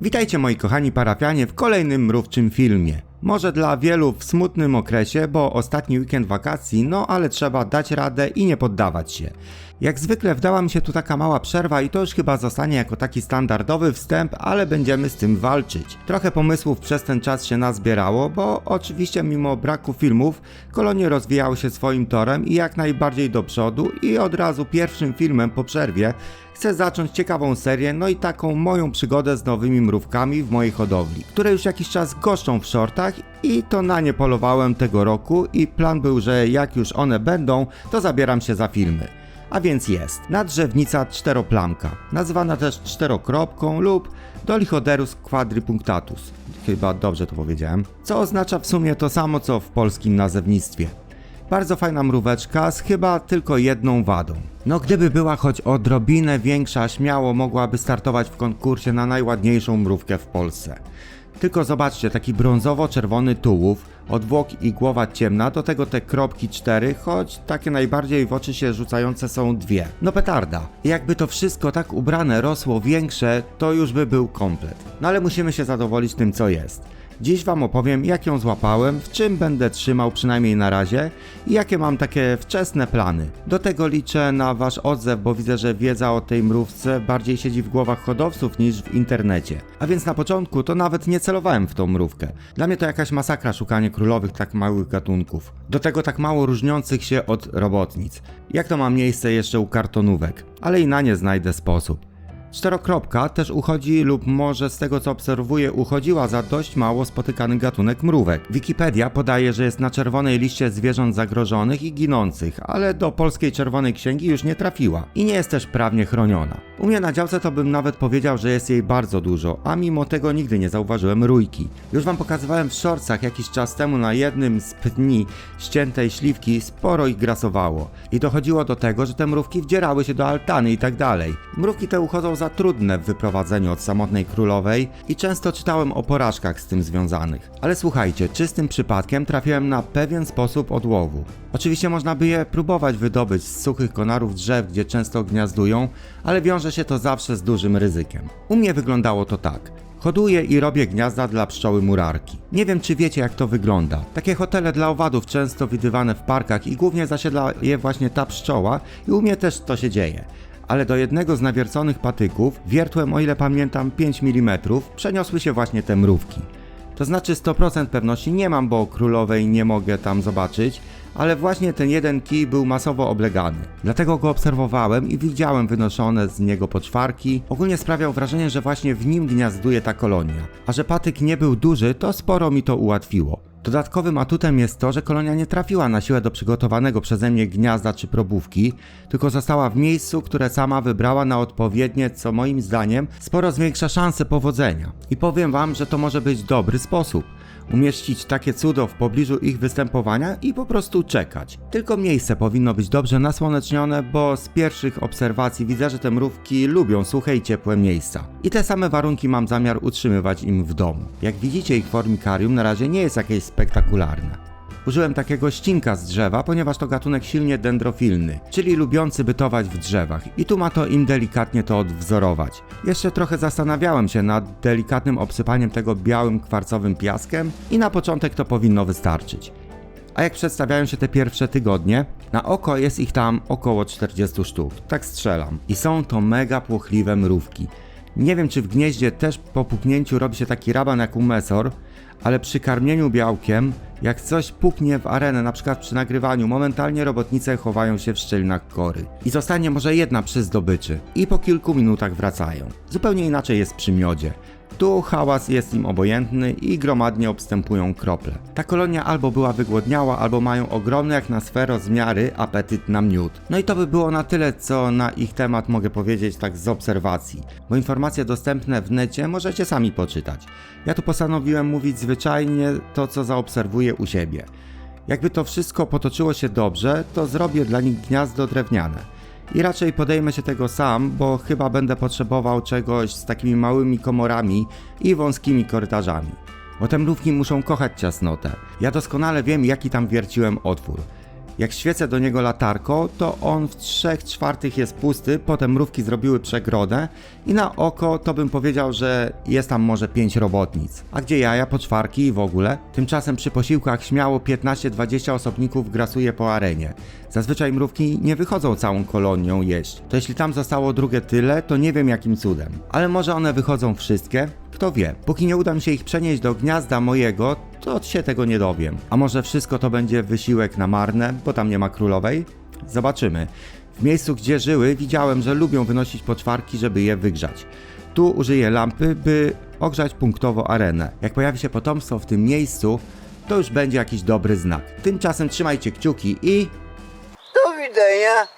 Witajcie moi kochani parafianie w kolejnym mrówczym filmie. Może dla wielu w smutnym okresie, bo ostatni weekend wakacji, no ale trzeba dać radę i nie poddawać się. Jak zwykle wdała mi się tu taka mała przerwa i to już chyba zostanie jako taki standardowy wstęp, ale będziemy z tym walczyć. Trochę pomysłów przez ten czas się nazbierało, bo oczywiście mimo braku filmów, kolonie rozwijały się swoim torem i jak najbardziej do przodu i od razu pierwszym filmem po przerwie chcę zacząć ciekawą serię, no i taką moją przygodę z nowymi mrówkami w mojej hodowli, które już jakiś czas goszczą w shortach i to na nie polowałem tego roku i plan był, że jak już one będą, to zabieram się za filmy. A więc jest nadrzewnica czteroplamka, nazywana też czterokropką lub Dolichoderus quadripunctatus. Chyba dobrze to powiedziałem. Co oznacza w sumie to samo co w polskim nazewnictwie. Bardzo fajna mróweczka z chyba tylko jedną wadą. No gdyby była choć odrobinę większa, śmiało mogłaby startować w konkursie na najładniejszą mrówkę w Polsce. Tylko zobaczcie, taki brązowo-czerwony tułów, odwłoki i głowa ciemna, do tego te kropki cztery, choć takie najbardziej w oczy się rzucające są dwie. No petarda. Jakby to wszystko tak ubrane rosło większe, to już by był komplet. No ale musimy się zadowolić tym co jest. Dziś Wam opowiem, jak ją złapałem, w czym będę trzymał przynajmniej na razie i jakie mam takie wczesne plany. Do tego liczę na Wasz odzew, bo widzę, że wiedza o tej mrówce bardziej siedzi w głowach hodowców niż w internecie. A więc na początku to nawet nie celowałem w tą mrówkę. Dla mnie to jakaś masakra szukanie królowych tak małych gatunków. Do tego tak mało różniących się od robotnic. Jak to ma miejsce jeszcze u kartonówek, ale i na nie znajdę sposób. Czterokropka też uchodzi lub może z tego co obserwuję uchodziła za dość mało spotykany gatunek mrówek. Wikipedia podaje, że jest na czerwonej liście zwierząt zagrożonych i ginących, ale do polskiej czerwonej księgi już nie trafiła i nie jest też prawnie chroniona. U mnie na działce to bym nawet powiedział, że jest jej bardzo dużo, a mimo tego nigdy nie zauważyłem rójki. Już wam pokazywałem w shortsach jakiś czas temu na jednym z pni ściętej śliwki sporo ich grasowało i dochodziło do tego, że te mrówki wdzierały się do altany i tak dalej. Mrówki te uchodzą za trudne w wyprowadzeniu od samotnej królowej i często czytałem o porażkach z tym związanych. Ale słuchajcie, czystym przypadkiem trafiłem na pewien sposób odłowu. Oczywiście można by je próbować wydobyć z suchych konarów drzew, gdzie często gniazdują, ale wiąże się to zawsze z dużym ryzykiem. U mnie wyglądało to tak. Hoduję i robię gniazda dla pszczoły murarki. Nie wiem, czy wiecie, jak to wygląda. Takie hotele dla owadów często widywane w parkach i głównie zasiedla je właśnie ta pszczoła i u mnie też to się dzieje ale do jednego z nawierconych patyków, wiertłem o ile pamiętam 5 mm, przeniosły się właśnie te mrówki. To znaczy 100% pewności nie mam, bo królowej nie mogę tam zobaczyć, ale właśnie ten jeden kij był masowo oblegany. Dlatego go obserwowałem i widziałem wynoszone z niego poczwarki. Ogólnie sprawiał wrażenie, że właśnie w nim gniazduje ta kolonia. A że patyk nie był duży, to sporo mi to ułatwiło. Dodatkowym atutem jest to, że kolonia nie trafiła na siłę do przygotowanego przeze mnie gniazda czy probówki, tylko została w miejscu, które sama wybrała na odpowiednie, co moim zdaniem sporo zwiększa szanse powodzenia. I powiem wam, że to może być dobry sposób umieścić takie cudo w pobliżu ich występowania i po prostu czekać. Tylko miejsce powinno być dobrze nasłonecznione, bo z pierwszych obserwacji widzę, że te mrówki lubią suche i ciepłe miejsca. I te same warunki mam zamiar utrzymywać im w domu. Jak widzicie ich formikarium na razie nie jest jakieś spektakularne. Użyłem takiego ścinka z drzewa, ponieważ to gatunek silnie dendrofilny, czyli lubiący bytować w drzewach i tu ma to im delikatnie to odwzorować. Jeszcze trochę zastanawiałem się nad delikatnym obsypaniem tego białym kwarcowym piaskiem i na początek to powinno wystarczyć. A jak przedstawiają się te pierwsze tygodnie, na oko jest ich tam około 40 sztuk, tak strzelam. I są to mega płochliwe mrówki. Nie wiem, czy w gnieździe też po puknięciu robi się taki raban jak u mesor, ale przy karmieniu białkiem, jak coś puknie w arenę, na przykład przy nagrywaniu, momentalnie robotnice chowają się w szczelinach kory. I zostanie może jedna przy zdobyczy. I po kilku minutach wracają. Zupełnie inaczej jest przy miodzie. Tu hałas jest im obojętny i gromadnie obstępują krople. Ta kolonia albo była wygłodniała, albo mają ogromny jak na swe rozmiary apetyt na miód. No i to by było na tyle, co na ich temat mogę powiedzieć tak z obserwacji, bo informacje dostępne w necie możecie sami poczytać. Ja tu postanowiłem mówić zwyczajnie to, co zaobserwuję u siebie. Jakby to wszystko potoczyło się dobrze, to zrobię dla nich gniazdo drewniane i raczej podejmę się tego sam, bo chyba będę potrzebował czegoś z takimi małymi komorami i wąskimi korytarzami. Bo te mrówki muszą kochać ciasnotę. Ja doskonale wiem, jaki tam wierciłem otwór. Jak świecę do niego latarką, to on w 3 czwartych jest pusty, potem mrówki zrobiły przegrodę i na oko to bym powiedział, że jest tam może 5 robotnic. A gdzie jaja, poczwarki i w ogóle? Tymczasem przy posiłkach śmiało 15-20 osobników grasuje po arenie. Zazwyczaj mrówki nie wychodzą całą kolonią jeść. To jeśli tam zostało drugie tyle, to nie wiem jakim cudem. Ale może one wychodzą wszystkie? Kto wie. Póki nie uda mi się ich przenieść do gniazda mojego, to się tego nie dowiem. A może wszystko to będzie wysiłek na marne, bo tam nie ma królowej? Zobaczymy. W miejscu, gdzie żyły, widziałem, że lubią wynosić poczwarki, żeby je wygrzać. Tu użyję lampy, by ogrzać punktowo arenę. Jak pojawi się potomstwo w tym miejscu, to już będzie jakiś dobry znak. Tymczasem trzymajcie kciuki i Do widzenia.